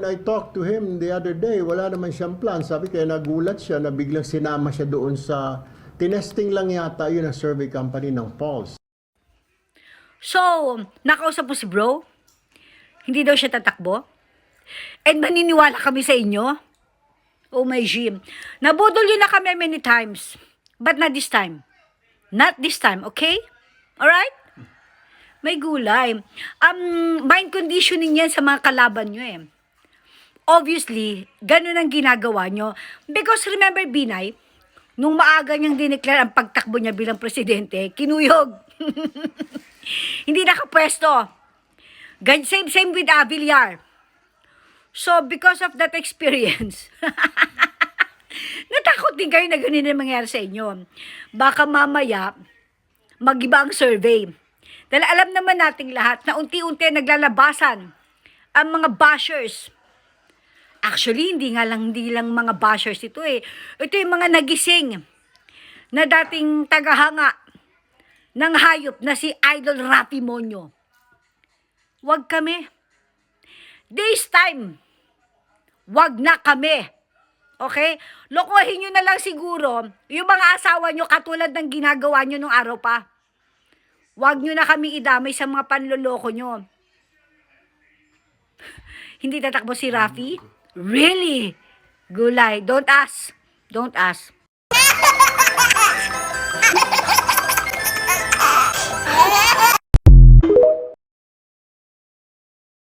When I talked to him the other day, wala naman siyang plan. Sabi kaya nagulat siya na biglang sinama siya doon sa tinesting lang yata yun ang survey company ng Pulse. So, nakausap mo si bro? Hindi daw siya tatakbo? And maniniwala kami sa inyo? Oh my G. Nabudol yun na kami many times. But not this time. Not this time, okay? Alright? May gulay. Um, mind conditioning yan sa mga kalaban nyo eh. Obviously, ganun ang ginagawa nyo. Because remember, Binay, nung maaga niyang dineclare ang pagtakbo niya bilang presidente, kinuyog. Hindi nakapwesto. Same, same with Avillar. So, because of that experience, natakot din kayo na ganun ang mangyari sa inyo. Baka mamaya, mag-iba ang survey. Dahil alam naman nating lahat na unti-unti naglalabasan ang mga bashers. Actually, hindi nga lang, hindi lang mga bashers ito eh. Ito yung mga nagising na dating tagahanga ng hayop na si Idol Rafi Monyo. Huwag kami. This time, wag na kami. Okay? Lokohin nyo na lang siguro yung mga asawa nyo katulad ng ginagawa nyo nung araw pa. Huwag nyo na kami idamay sa mga panloloko nyo. Hindi tatakbo si Rafi? Really? Gulay. Don't ask. Don't ask.